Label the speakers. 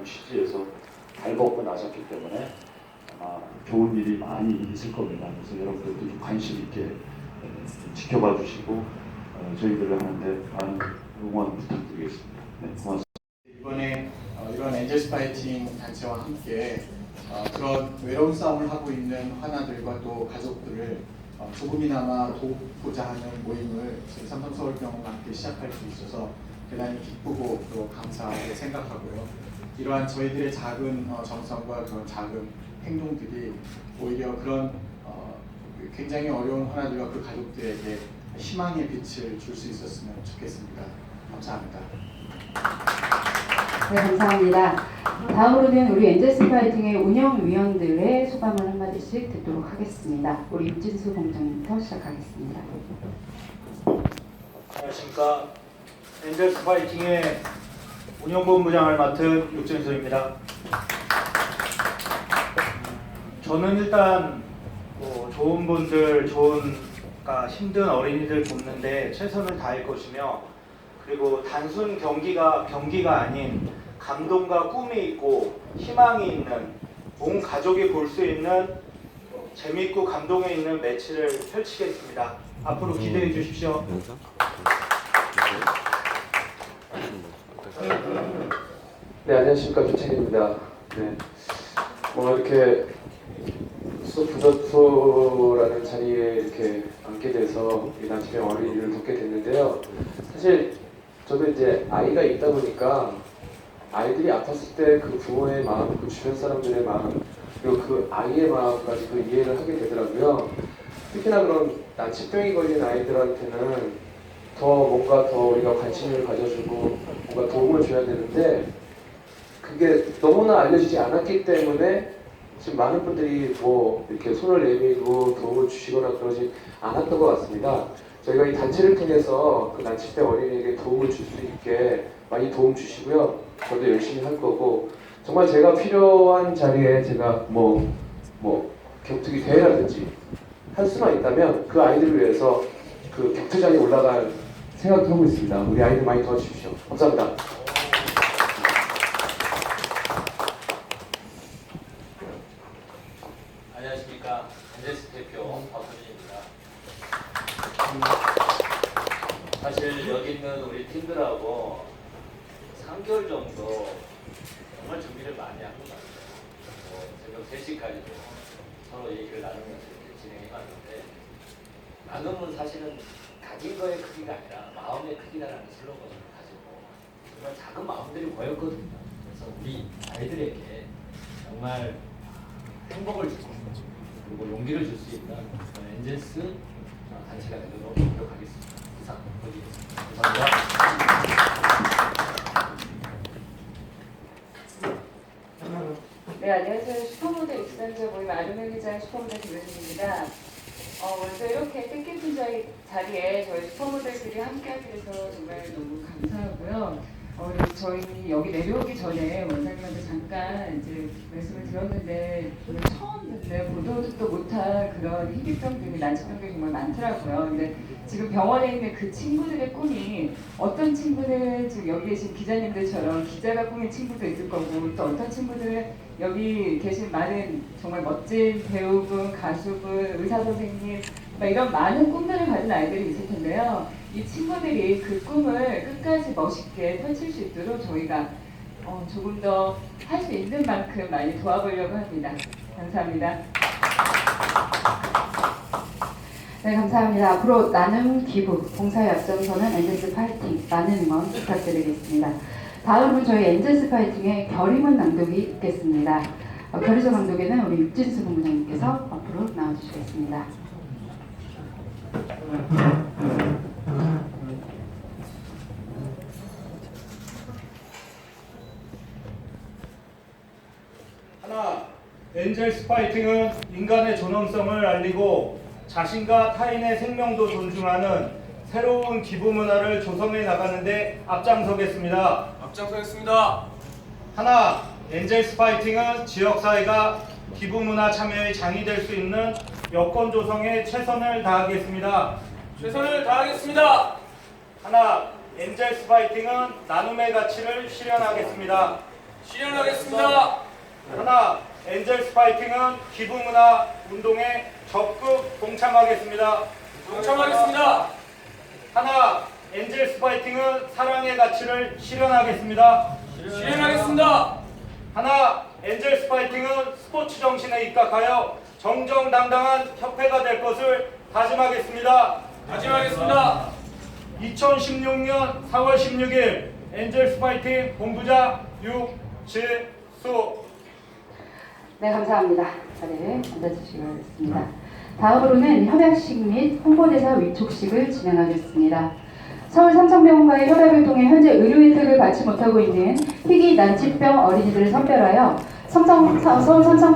Speaker 1: 하는 취지에서 발벗고 나섰기 때문에 아마 좋은 일이 많이 있을 겁니다. 그래서 여러분들도 좀 관심 있게 예, 지켜봐 주시고 어, 저희들을 하는데 많은 응원 부탁드리겠습니다. 네, 고맙습니다.
Speaker 2: 이번에 어, 이런 엔젤스 파이팅 단체와 함께 어, 그런 외로운 싸움을 하고 있는 환아들과 또 가족들을 어, 조금이나마 돕고자 하는 모임을 저희 삼성서울병원과 함께 시작할 수 있어서 대단히 기쁘고 또 감사하게 생각하고요. 이러한 저희들의 작은 어, 정성과 그런 작은 행동들이 오히려 그런 어, 그 굉장히 어려운 환아들과 그 가족들에게 희망의 빛을 줄 수 있었으면 좋겠습니다. 감사합니다.
Speaker 3: 네, 감사합니다. 다음으로는 우리 엔젤스 파이팅의 운영위원들의 소감을 한마디씩 듣도록 하겠습니다. 우리 윤진수 공장부터 시작하겠습니다.
Speaker 4: 안녕하십니까. 엔젤스 파이팅의 운영본부장을 맡은 육진수입니다. 저는 일단 뭐 좋은 분들, 좋은 그러니까 힘든 어린이들 돕는데 최선을 다할 것이며 그리고 단순 경기가 경기가 아닌 감동과 꿈이 있고 희망이 있는 온 가족이 볼 수 있는 재밌고 감동이 있는 매치를 펼치겠습니다. 앞으로 기대해 주십시오.
Speaker 5: 네, 안녕하십니까. 조창입니다. 네. 뭐 이렇게 수부서투라는 자리에 이렇게 앉게 돼서 이 나침의 어린이를 돕게 됐는데요. 사실 저도 이제 아이가 있다 보니까 아이들이 아팠을 때 그 부모의 마음, 그 주변 사람들의 마음, 그리고 그 아이의 마음까지 그 이해를 하게 되더라고요. 특히나 그런 난치병이 걸린 아이들한테는 더 뭔가 더 우리가 관심을 가져주고 뭔가 도움을 줘야 되는데 그게 너무나 알려지지 않았기 때문에 지금 많은 분들이 뭐 이렇게 손을 내밀고 도움을 주시거나 그러지 않았던 것 같습니다. 저희가 이 단체를 통해서 그 난치병 어린이에게 도움을 줄 수 있게 많이 도움 주시고요. 저도 열심히 할 거고 정말 제가 필요한 자리에 제가 뭐뭐 격투기 대회라든지 할 수만 있다면 그 아이들을 위해서 그 격투장에 올라갈 생각도 하고 있습니다. 우리 아이들 많이 도와주십시오. 감사합니다.
Speaker 6: 안녕하십니까 엔젤스 대표 박선진입니다. 사실 여기 있는 우리 팀들하고 3개월 정도 정말 준비를 많이 한 것 같아요. 뭐 새벽 3시까지도 서로 얘기를 나누면서 이렇게 진행해 왔는데 나눔은 사실은 가진 거의 크기가 아니라 마음의 크기라는 슬로건을 가지고 정말 작은 마음들이 모였거든요. 그래서 우리 아이들에게 정말 행복을 주고 그리고 용기를 줄 수 있는 엔젤스 단체가 되도록 노력하겠습니다. 이상 보겠습니다. 감사합니다.
Speaker 3: 네, 안녕하세요. 슈퍼모델 입산자 모임 아르메 기자 슈퍼모델 김현진입니다. 어, 먼저 이렇게 뜻깊은 저희 자리에 저희 슈퍼모델들이 함께하게 돼서 정말 너무 감사하고요. 어, 저희 여기 내려오기 전에 원장님한테 잠깐 이제 말씀을 드렸는데 오늘 처음 듣는 보도 듣도 못한 그런 희귀병들이 난치병들이 정말 많더라고요. 근데 지금 병원에 있는 그 친구들의 꿈이 어떤 친구는 지금 여기 계신 기자님들처럼 기자가 꿈인 친구도 있을 거고 또 어떤 친구들은 여기 계신 많은 정말 멋진 배우분, 가수분, 의사 선생님 막 이런 많은 꿈들을 가진 아이들이 있을 텐데요. 이 친구들이 그 꿈을 끝까지 멋있게 펼칠 수 있도록 저희가 어, 조금 더 할 수 있는 만큼 많이 도와보려고 합니다. 감사합니다. 네, 감사합니다. 앞으로 나눔 기부, 봉사의 앞장서는 엔젤스 파이팅 많은 응원 부탁드리겠습니다. 다음은 저희 엔젤스 파이팅의 결의문 낭독이 있겠습니다. 어, 결의문 낭독에는 우리 육진수 본부장님께서 앞으로 나와주시겠습니다.
Speaker 4: 하나, 엔젤스 파이팅은 인간의 존엄성을 알리고 자신과 타인의 생명도 존중하는 새로운 기부 문화를 조성해 나가는데 앞장서겠습니다.
Speaker 7: 앞장서겠습니다.
Speaker 4: 하나, 엔젤스 파이팅은 지역사회가 기부 문화 참여의 장이 될 수 있는 여건 조성에 최선을 다하겠습니다.
Speaker 7: 최선을 다하겠습니다.
Speaker 4: 하나, 엔젤스 파이팅은 나눔의 가치를 실현하겠습니다.
Speaker 7: 실현하겠습니다. 하겠습니다.
Speaker 4: 하나, 엔젤스 파이팅은 기부 문화 운동에 적극 동참하겠습니다.
Speaker 7: 동참하겠습니다.
Speaker 4: 하나, 엔젤스 파이팅은 사랑의 가치를 실현하겠습니다.
Speaker 7: 실행하겠습니다.
Speaker 4: 하나, 엔젤스 파이팅은 스포츠 정신에 입각하여 정정당당한 협회가 될 것을 다짐하겠습니다.
Speaker 7: 다짐하겠습니다.
Speaker 4: 2016년 4월 16일 엔젤스 파이팅 본부장 유지수
Speaker 8: 네, 감사합니다. 자리에 앉아주시기 바라겠습니다. 다음으로는 협약식 및 홍보대사 위촉식을 진행하겠습니다. 서울 삼성병원과의 협약을 통해 현재 의료 혜택을 받지 못하고 있는 희귀 난치병 어린이들을 선별하여 삼성, 서울 삼성